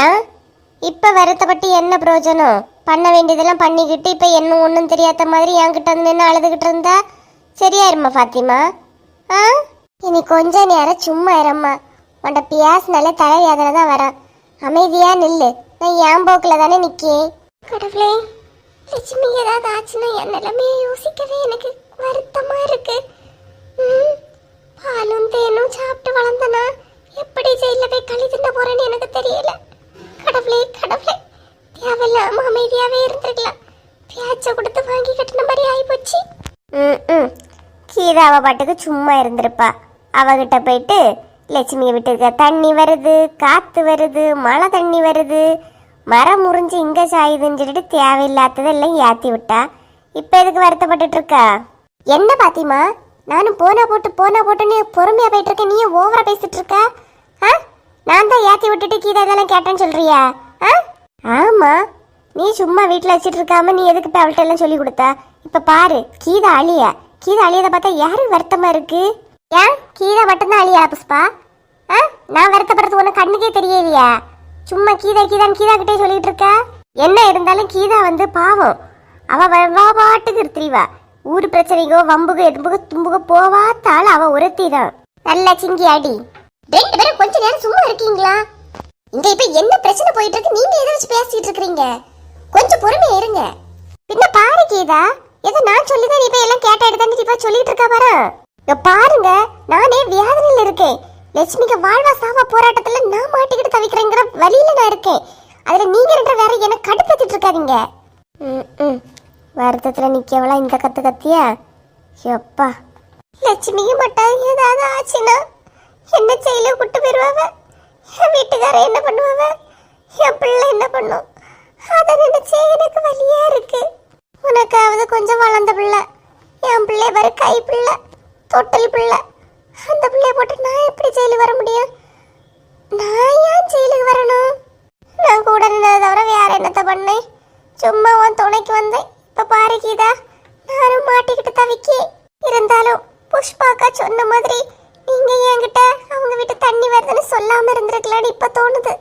ஏன் இப்ப வருத்தப்பட்டு என்ன பிரயோஜனம்? பண்ண வேண்டியதெல்லாம் பண்ணிக்கிட்டு இப்ப என்ன ஒன்றும் தெரியாத மாதிரி என்கிட்ட வந்து நின்று அழுதுகிட்டு இருந்தா? சரியாயிருமா ஃபாத்திமா? ஆ? இனி கொஞ்ச நேரம் சும்மா இரும்மா. உன்ட பியாஸ்னால தலைவியாதனை தான் வரேன். அமைதியா நில்லு. நான் என் போக்கில் தானே நிற்கேன் கடவுளே லட்சுமி ஏதாவது ஆச்சுன்னா என் நிலைமையை யோசிக்கவே எனக்கு வருத்தமாக இருக்கு. ம், பாலும் தேனும் சாப்பிட்டு வளர்ந்தனா எப்படி ஜெயிலில் போய் களி தின்ன போறேன்னு எனக்கு தெரியல. கடவுளே கடவுளே. தேவையில்லாம அமைதியாவே இருந்திருக்கலாம். பியாச்ச கொடுத்து வாங்கி கட்டின மாதிரி ஆயிப்போச்சு. ம் கீதா அவ பாட்டுக்கு சும்மா இருந்திருப்பா. அவகிட்ட போயிட்டு லட்சுமியை விட்டுருக்க தண்ணி வருது காத்து வருது மழை தண்ணி வருது. மரம் முறிஞ்சு இங்க சாயுதுன்னு சொல்லிட்டு தேவையில்லாததெல்லாம் ஏத்தி விட்டா. இப்ப எதுக்கு வருத்தப்பட்டுட்டு இருக்கா என்ன பாத்திமா? நானும் போனா போட்டு போனா போட்டுன்னு பொறுமையா போயிட்டு இருக்கேன். நீயும் ஓவரா பேசிட்டு இருக்க? ஆ? நான் தான் ஏத்தி விட்டுட்டு கீதா இதெல்லாம் கேட்டேன்னு சொல்றியா? ஆ? ஆமா. நீ சும்மா வீட்டில் வச்சிட்டு இருக்காம நீ எதுக்கு போய் அவள்கிட்ட எல்லாம் சொல்லி கொடுத்த? இப்ப பாரு கீதா அழிய. கீதா அழியதை பார்த்தா யாரு வருத்தமா இருக்கு? ஏன்? கீதா மட்டும்தான் அழியா புஷ்பா? ஆ? நான் வருத்தப்படுறது உனக்கு கண்ணுக்கே தெரியலையா? சும்மா கீதா கீதான் கீதா கிட்டே சொல்லிட்டு இருக்க? என்ன இருந்தாலும் கீதா வந்து பாவம். அவள் வா பாட்டுக்கு இருத்திரிவா. ஊர் பிரச்சனைக்கோ வம்புக்கு எதும்புக்கு தும்புக்கு போவாத்தாள் அவ ஒருத்தி தான் நல்லா சிங்கி அடி. ரெண்டு பேரும் கொஞ்ச நேரம் சும்மா இருக்கீங்களா? இங்க இப்ப என்ன பிரச்சனை போயிட்டு இருக்கு நீங்க எதை வச்சு பேசிட்டு இருக்கீங்க? கொஞ்சம் பொறுமையா இருங்க. பின்ன பாரு கீதா ஏதோ நான் சொல்லிதான் தான் இப்ப எல்லாம் கேட்ட தானே இப்ப சொல்லிட்டு இருக்கா பாரு. பாருங்க நானே வியாதனையில இருக்கேன். லட்சுமிக்கு வாழ்வா சாவா போராட்டத்துல நான் மாட்டிக்கிட்டு தவிக்கிறேங்கிற வழியில நான் இருக்கேன். அதுல நீங்க ரெண்டு வேற என்ன கடுப்பேத்திட்டு இருக்காதீங்க. ம், ம். வருத்தத்துல நிக்கவளா இந்த கத்து கத்தியா? எப்பா லட்சுமிக்கு மட்டும் ஏதாவது ஆச்சுன்னா என்ன செயல விட்டு போயிருவாவ என் வீட்டுக்காரர் என்ன பண்ணுவாவ? என் பிள்ளை என்ன பண்ணும்? அதை நினைச்சே எனக்கு வழியா இருக்கு. உனக்காவது கொஞ்சம் வளர்ந்த பிள்ளை. என் பிள்ளை வர கை பிள்ளை தொட்டல் பிள்ளை. அந்த பிள்ளைய போட்டு நான் எப்படி ஜெயிலுக்கு வர முடியும்? நான் ஏன் ஜெயிலுக்கு வரணும்? நான் கூட இருந்ததை தவிர வேற என்னத்த பண்ணேன்? சும்மா உன் துணைக்கு வந்தேன். இப்போ பாரு கீதா நானும் மாட்டிக்கிட்டு தவிக்கி. இருந்தாலும் புஷ்பாக்கா சொன்ன மாதிரி நீங்க என்கிட்ட அவங்க வீட்டு தண்ணி வருதுன்னு சொல்லாம இருந்திருக்கலான்னு இப்ப தோணுது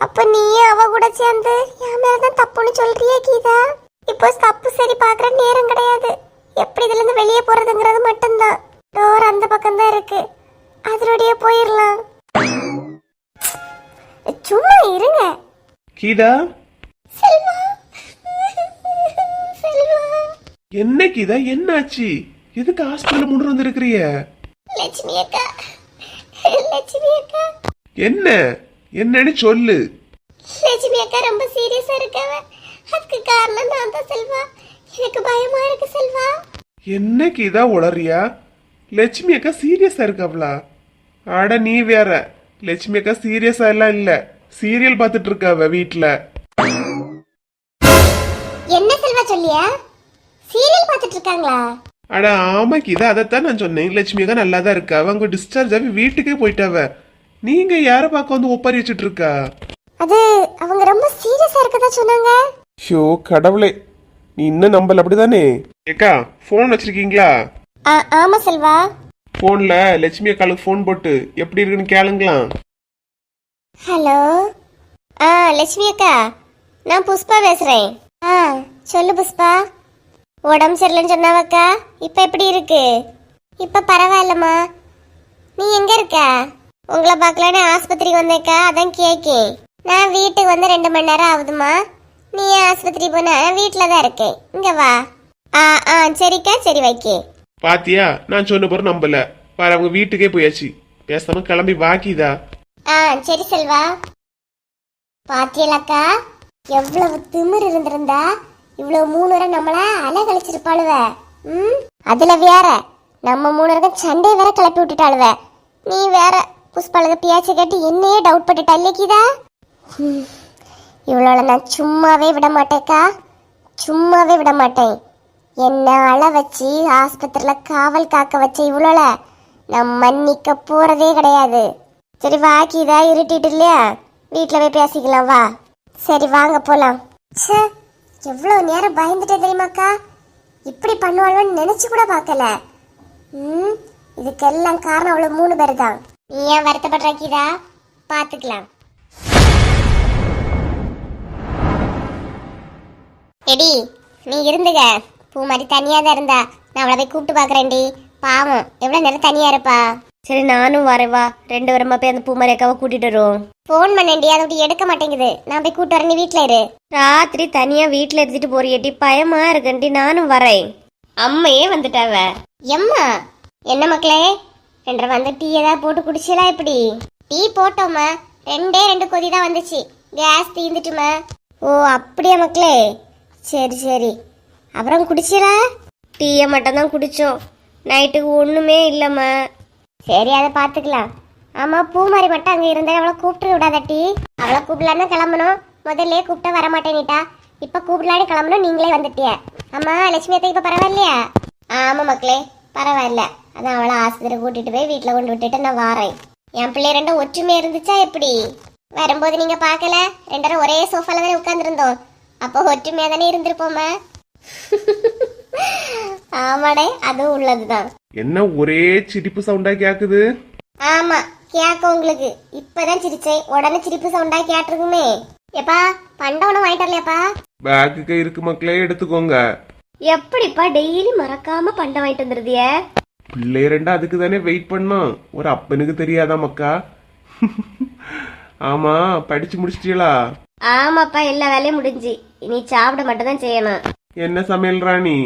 அப்ப நீயே அவ கூட சேர்ந்து என் மேலதான் தப்புன்னு சொல்றியே கீதா? இப்போ தப்பு சரி பாக்குற நேரம் கிடையாது. எப்படி இதுல இருந்து வெளியே போறதுங்கிறது மட்டும்தான். டோர் அந்த பக்கம் தான் இருக்கு. அதனுடைய போயிடலாம். சும்மா இருங்க. கீதா? என்ன கீதா என்னாச்சு? எதுக்கு ஹாஸ்பிட்டல் முன்னு வந்திருக்கிறிய? லட்சுமி அக்கா. லட்சுமி அக்கா. என்ன? என்னன்னு சொல்லு. லட்சுமி அக்கா ரொம்ப சீரியஸா இருக்காவ. அதுக்கு காரணம் நான் தான் செல்வா. எனக்கு பயமா இருக்கு செல்வா. என்ன கீதா உளறியா? லட்சுமி அக்கா சீரியஸா இருக்காவளா? அட நீ வேற. லட்சுமி அக்கா சீரியஸா எல்லாம் இல்ல. சீரியல் பார்த்துட்டு இருக்காவ வீட்ல. என்ன செல்வா சொல்லியா? சீரியல் பார்த்துட்டு இருக்காங்களா? அட ஆமா கீதா அதைத்தான் நான் சொன்னேன். லட்சுமி அக்கா நல்லா தான் இருக்கா. அவங்க டிஸ்சார்ஜ் ஆகி வீட்டுக்கே போயிட்டாவ நீங்க யார பார்க்க வந்து ஒப்பாரி வச்சுட்டு இருக்கா? அது அவங்க ரொம்ப சீரியஸா இருக்கதா சொன்னாங்க? ஷோ கடவுளே. நீ இன்னும் நம்பல அப்படிதானே? ஏக்கா ஃபோன் வச்சிருக்கீங்களா? ஆ ஆமா செல்வா. ஃபோன்ல லட்சுமி அக்காளுக்கு ஃபோன் போட்டு எப்படி இருக்குன்னு கேளுங்களாம். ஹலோ ஆ லட்சுமி அக்கா நான் புஷ்பா பேசுறேன். ஆ சொல்லு புஷ்பா. உடம்பு சரியில்லைன்னு சொன்னாவக்கா இப்போ எப்படி இருக்கு? இப்போ பரவாயில்லம்மா. நீ எங்க இருக்க? உங்களை பார்க்கலான்னு ஆஸ்பத்திரிக்கு வந்தேக்கா அதான் கேக்கேன். நான் வீட்டுக்கு வந்து ரெண்டு மணி நேரம் ஆகுதுமா நீ ஆஸ்பத்திரி போன? வீட்டில் தான் இருக்கேன். இங்க வா. ஆ ஆ சரிக்கா சரி வைக்கே. பாத்தியா? நான் சொன்ன பிறகு நம்பல. பாரு அவங்க வீட்டுக்கே போயாச்சு. பேசாம கிளம்பி வாக்கிதா ஆ சரி செல்வா. பாத்தியலக்கா எவ்வளவு திமிர் இருந்திருந்தா? இவ்வளவு மூணு வரை நம்மள அலை கழிச்சிருப்பாளுவ ம்? அதுல வேற. நம்ம மூணு வரைக்கும் சண்டை வேற கிளப்பி விட்டுட்டாளுவ. நீ வேற புஷ்பாளுக பேச்ச கேட்டு என்னையே டவுட் பட்டுட்டா இல்லைக்கிதா இவ்வளோ நான் சும்மாவே விட மாட்டேக்கா. சும்மாவே விட மாட்டேன். என்ன அழ வச்சு ஆஸ்பத்திரியில் காவல் காக்க வச்ச இவ்வளோல நான் மன்னிக்க போறதே கிடையாது. சரி வாக்கி கீதா இருட்டிட்டு இல்லையா? வீட்டில் போய் பேசிக்கலாம் வா. சரி வாங்க போலாம். ச்சே எவ்வளோ நேரம் பயந்துட்டே தெரியுமாக்கா? இப்படி பண்ணுவாள்னு நினச்சி கூட பார்க்கல. ம் இதுக்கெல்லாம் காரணம் அவ்வளோ மூணு பேர் தான். நீ ஏன் வருத்தப்படுற கீதா? பார்த்துக்கலாம். எடி நீ இருந்துக பூ மாதிரி தனியா தான் இருந்தா. நான் அவளை போய் கூப்பிட்டு பாக்குறேன்டி பாவம் எவ்வளவு நேரம் தனியா இருப்பா? சரி நானும் வரேன் வா. ரெண்டு வரமா போய் அந்த பூமாரி அக்காவை கூட்டிட்டு வருவோம். ஃபோன் பண்ணேன்டி அதை விட்டு எடுக்க மாட்டேங்குது. நான் போய் கூப்பிட்டு வரேன் நீ வீட்ல இரு. ராத்திரி தனியா வீட்ல இருந்துட்டு போறியேட்டி பயமா இருக்கண்டி நானும் வரேன். அம்மையே வந்துட்டாவ. எம்மா என்ன மக்களே? ரெண்டரை வந்து டீ ஏதாவது போட்டு குடிச்சலாம் இப்படி? டீ போட்டோம்மா. ரெண்டே ரெண்டு கொதி தான் வந்துச்சு. கேஸ் தீந்துட்டுமா. ஓ அப்படியா மக்களே? சரி சரி. அப்புறம் குடிச்சலா டீயை மட்டும் தான் நைட்டுக்கு ஒன்றுமே இல்லைம்மா. சரி அதை பார்த்துக்கலாம். ஆமா பூமாரி மட்டும் அங்கே இருந்தால் அவளை கூப்பிட்டு விடாத டீ. அவளை கூப்பிடலான்னு கிளம்பணும். முதல்ல கூப்பிட்டா வர இப்போ கூப்பிடலான்னு கிளம்பணும் நீங்களே வந்துட்டிய. ஆமா லட்சுமி அத்தை இப்போ பரவாயில்லையா? ஆமா மக்களே பரவாயில்ல. அதான் அவளை ஆஸ்பத்திரி கூட்டிட்டு போய் வீட்டில் கொண்டு விட்டுட்டு நான் வாரேன். என் பிள்ளை ரெண்டும் ஒற்றுமையாக இருந்துச்சா எப்படி? வரும்போது நீங்கள் பார்க்கல? ரெண்டரும் ஒரே சோஃபால தானே உட்காந்துருந்தோம் அப்போ ஒற்றுமையா தானே இருந்திருப்போமா? ஆமாடே அதுவும் உள்ளதுதான். என்ன ஒரே சிரிப்பு சவுண்டா கேக்குது? ஆமா கேக்க உங்களுக்கு. இப்பதான் சிரிச்சேன். உடனே சிரிப்பு சவுண்டா கேட்டிருக்குமே. எப்பா பண்டவனம் வாங்கிட்டு வரலையாப்பா? பேக்குக்கு இருக்கு மக்களே எடுத்துக்கோங்க. எப்படிப்பா டெய்லி மறக்காம பண்டம் வாங்கிட்டு வந்துருதிய? பிள்ளை ரெண்டா அதுக்கு தானே வெயிட் பண்ணோம் ஒரு அப்பனுக்கு தெரியாதா மக்கா? ஆமா படிச்சு முடிச்சிட்டீங்களா ஆமாப்பா எல்லா வேலையும் முடிஞ்சு. இனி சாப்பிட மட்டும் தான் செய்யணும். என்ன சமையல் ராணி?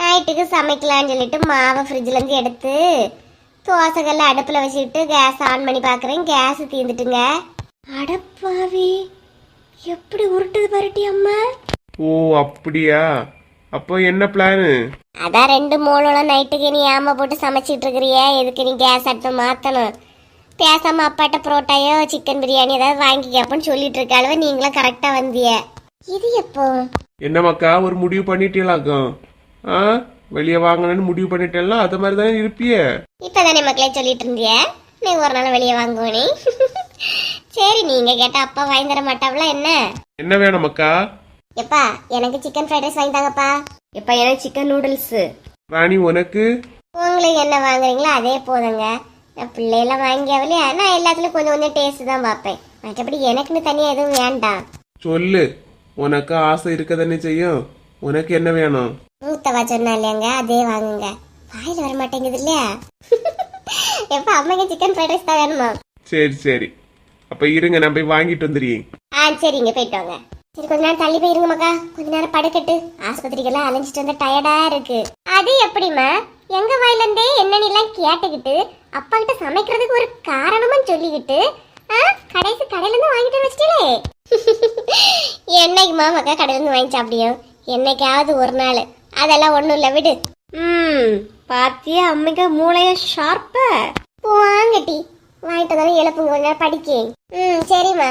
நைட்டுக்கு சமைக்கலாம்னு சொல்லிட்டு மாவை ஃப்ரிட்ஜ்ல இருந்து எடுத்து தோசைக்கல்ல அடுப்புல வச்சுக்கிட்டு கேஸ் ஆன் பண்ணி பாக்குறேன். கேஸ் தீர்ந்துட்டுங்க அடப்பாவி எப்படி உருட்டுது பாருட்டி அம்மா. ஓ அப்படியா? அப்போ என்ன பிளானு அதான் ரெண்டு மூணுலாம் நைட்டுக்கு நீ ஆமை போட்டு சமைச்சிட்டு இருக்கிறிய. எதுக்கு நீ கேஸ் அடுத்து மாத்தணும்? பேசாம அப்பாட்ட புரோட்டாயோ சிக்கன் பிரியாணி ஏதாவது வாங்கி கேப்பன்னு சொல்லிட்டு இருக்க அளவு நீங்களும் கரெக்டா வந்திய. இது எப்போ? என்ன மக்கா ஒரு முடிவு பண்ணிட்டீங்களாக்கும் ஆ? வெளியே வாங்கணும்னு முடிவு பண்ணிட்டேன்னா அது மாதிரி தானே இருப்பியே. இப்பதானே மக்களே சொல்லிட்டு இருந்திய? நீ ஒரு நாள் வெளியே வாங்குவனே சரி நீங்க கேட்ட அப்பா வாங்கி தர மாட்டாவ்ல என்ன? என்ன வேணும் மக்கா எப்பா எனக்கு சிக்கன் ஃப்ரைட் ரைஸ் வாங்கி தாங்கப்பா. இப்ப எனக்கு சிக்கன் நூடுல்ஸ் ராணி உனக்கு? உங்களுக்கு என்ன வாங்குறீங்களோ அதே போதுங்க. நான் பிள்ளையெல்லாம் வாங்கியாவிலையா நான் எல்லாத்துலயும் கொஞ்சம் கொஞ்சம் டேஸ்ட் தான் பார்ப்பேன். மற்றபடி எனக்குன்னு தனியா எதுவும் வேண்டாம். சொல்லு. உனக்கு ஆசை இருக்க தானே செய்யும்? உனக்கு என்ன வேணும்? மூத்தவா சொன்னா இல்லையாங்க அதே வாங்குங்க. வாயில வர மாட்டேங்குது இல்லையா? எப்ப அம்மாக்கு சிக்கன் ஃப்ரைட் ரைஸ் தான் வேணுமா? சரி சரி. அப்ப இருங்க நான் போய் வாங்கிட்டு வந்துடுறேன். ஆ சரிங்க போயிட்டு வாங்க. சரி கொஞ்ச நேரம் தள்ளி போயிருங்க மக்கா கொஞ்ச நேரம் படுக்கட்டு. ஆஸ்பத்திரிக்கெல்லாம் அலைஞ்சிட்டு வந்து டயர்டா இருக்கு. அது எப்படிம்மா? எங்க வாயில இருந்தே என்னன்னு எல்லாம் கேட்டுக்கிட்டு அப்பா கிட்ட சமைக்கிறதுக்கு ஒரு காரணமும் சொல்லிக்கிட்டு கடைசி கடையில இருந்து வாங்கிட்டு வச்சிட்டே என்னைக்குமா மக்கா கடையில இருந்து வாங்கி சாப்பிடியும் என்னைக்காவது ஒரு நாள். அதெல்லாம் ஒண்ணும் இல்ல விடு. ம் பாத்தியா அம்மைக்கு மூளைய ஷார்ப்ப வாங்கட்டி வாங்கிட்டு வந்தாலும் எழுப்புங்க கொஞ்ச நேரம் படிக்க ம் சரிம்மா.